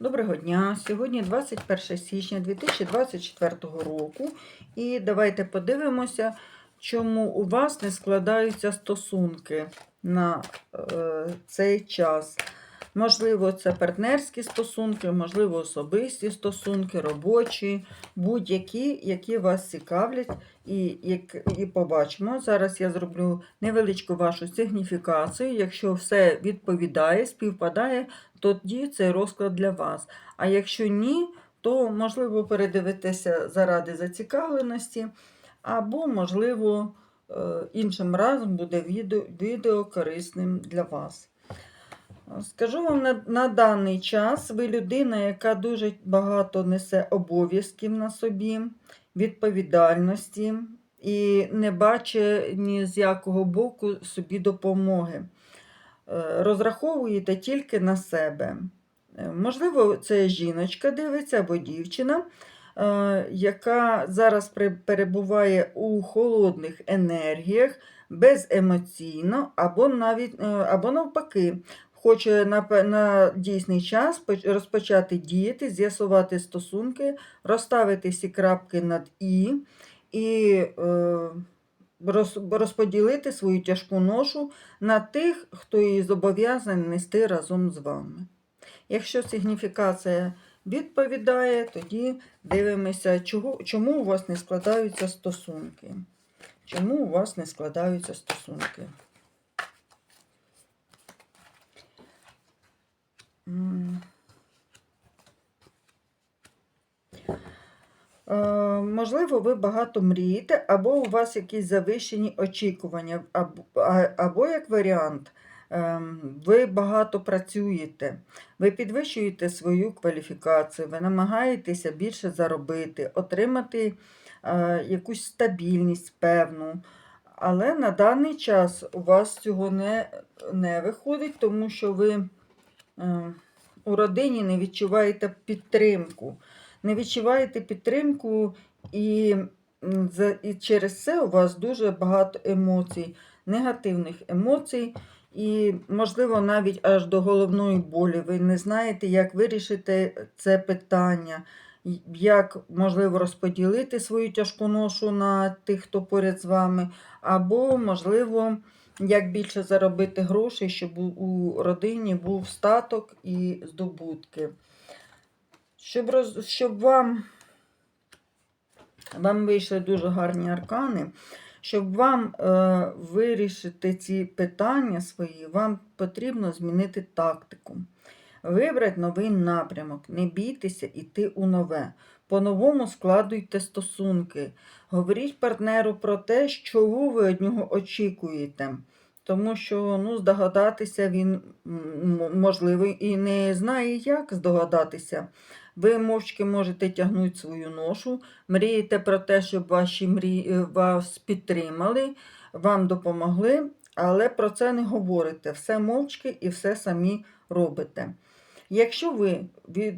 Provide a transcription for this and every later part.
Доброго дня! Сьогодні 21 січня 2024 року. І давайте подивимося, чому у вас не складаються стосунки на е, цей час. Можливо, це партнерські стосунки, можливо, особисті стосунки, робочі, будь-які, які вас цікавлять. І, і побачимо. Зараз я зроблю невеличку вашу сигніфікацію. Якщо все відповідає, співпадає, тоді цей розклад для вас. А якщо ні, то можливо передивитися заради зацікавленості, або, можливо, е, іншим разом буде відео, відео корисним для вас. Скажу вам на, на даний час, ви людина, яка дуже багато несе обов'язків на собі, відповідальності і не бачить ні з якого боку собі допомоги. Е, Розраховуєте тільки на себе. Е, Можливо, це жіночка дивиться або дівчина, е, яка зараз перебуває у холодних енергіях, беземоційно, або навіть або навпаки, хоче на, на дійсний час розпочати діяти, з'ясувати стосунки, розставити всі крапки над І і е, роз- розподілити свою тяжку ношу на тих, хто її зобов'язаний нести разом з вами. Якщо сигніфікація відповідає, тоді дивимося, чого, чому у вас не складаються стосунки. Чому у вас не складаються стосунки? М. Е, Можливо, ви багато мрієте, або у вас якісь завищені очікування, або, як варіант, ем, ви багато працюєте, ви підвищуєте свою кваліфікацію, ви намагаєтеся більше заробити, отримати е, якусь стабільність певну. Але на даний час у вас цього не, не виходить, тому що ви е, у родині не відчуваєте підтримку. Не відчуваєте підтримку, і, і через це у вас дуже багато емоцій, негативних емоцій, і, можливо, навіть аж до головної болі. Ви не знаєте, як вирішити це питання, як, можливо, розподілити свою тяжку ношу на тих, хто поряд з вами, або, можливо, як більше заробити грошей, щоб у- родині був статок і здобутки. Щоб, роз... щоб вам... вам вийшли дуже гарні аркани, щоб вам е, вирішити ці питання свої, вам потрібно змінити тактику. Вибрати новий напрямок, не бійтеся йти у нове. По-новому складуйте стосунки. Говоріть партнеру про те, чого ви від нього очікуєте. Тому що ну, здогадатися він можливо і не знає, як здогадатися. Ви мовчки можете тягнути свою ношу, мрієте про те, щоб ваші мрії е, вас підтримали, вам допомогли, але про це не говорите. Все мовчки і все самі робите. Якщо ви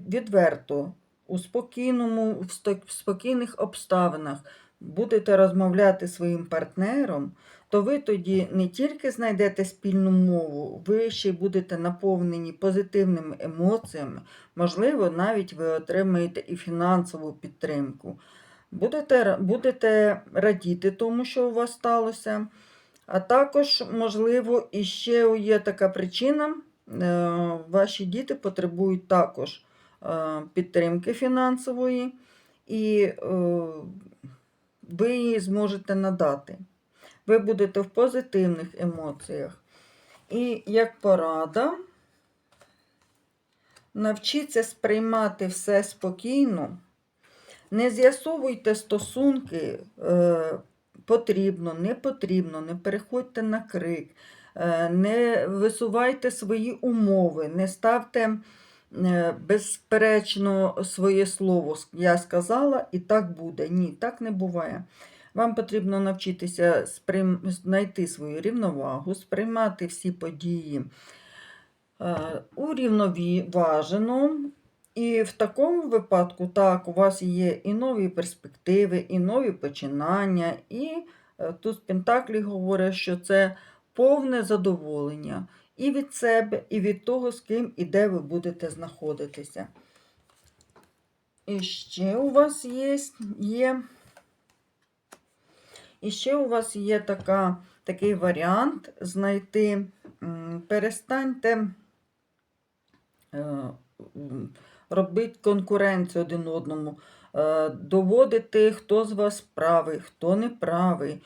відверто у спокійному, в спокійних обставинах будете розмовляти своїм партнером, то ви тоді не тільки знайдете спільну мову, ви ще й будете наповнені позитивними емоціями, можливо, навіть ви отримаєте і фінансову підтримку. Будете, будете радіти тому, що у вас сталося. А також, можливо, і ще є така причина, е, ваші діти потребують також підтримки фінансової, і е, ви її зможете надати. Ви будете в позитивних емоціях. І як порада, навчіться сприймати все спокійно, не з'ясовуйте стосунки, е, потрібно, не потрібно, не переходьте на крик, е, не висувайте свої умови, не ставте е, безперечно своє слово. Я сказала, і так буде. Ні, так не буває. Вам потрібно навчитися сприйм... знайти свою рівновагу, сприймати всі події е, урівноважено. І в такому випадку, так, у вас є і нові перспективи, і нові починання, і е, тут Пентаклі говорить, що це повне задоволення. І від себе, і від того, з ким і де ви будете знаходитися. І ще у вас є, є, і ще у вас є така, такий варіант знайти. Перестаньте е, робити конкуренцію один одному, е, доводити, хто з вас правий, хто не правий,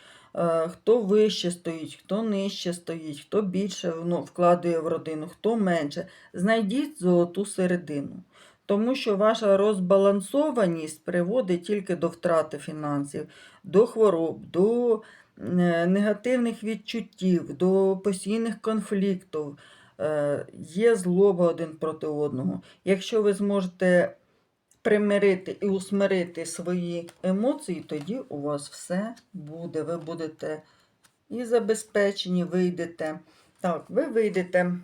хто вище стоїть, хто нижче стоїть, хто більше ну, вкладує в родину, хто менше. Знайдіть золоту середину. Тому що ваша розбалансованість приводить тільки до втрати фінансів, до хвороб, до е, негативних відчуттів, до постійних конфліктів. Е, Є злоба один проти одного. Якщо ви зможете примирити і усмирити свої емоції, тоді у вас все буде. Ви будете і забезпечені, вийдете. Так, ви вийдете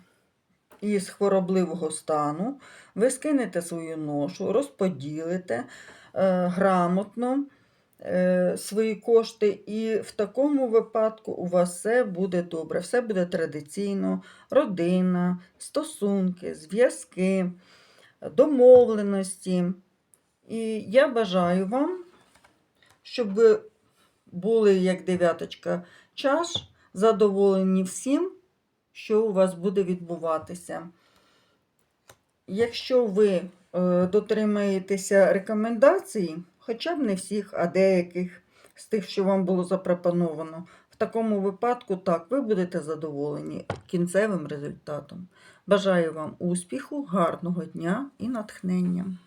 із хворобливого стану, ви скинете свою ношу, розподілите е, грамотно е, свої кошти, і в такому випадку у вас все буде добре, все буде традиційно, родина, стосунки, зв'язки, домовленості. І я бажаю вам, щоб ви були як дев'яточка чаш, задоволені всім, що у вас буде відбуватися. Якщо ви е, дотримаєтеся рекомендацій, хоча б не всіх, а деяких з тих, що вам було запропоновано, в такому випадку так, ви будете задоволені кінцевим результатом. Бажаю вам успіху, гарного дня і натхнення.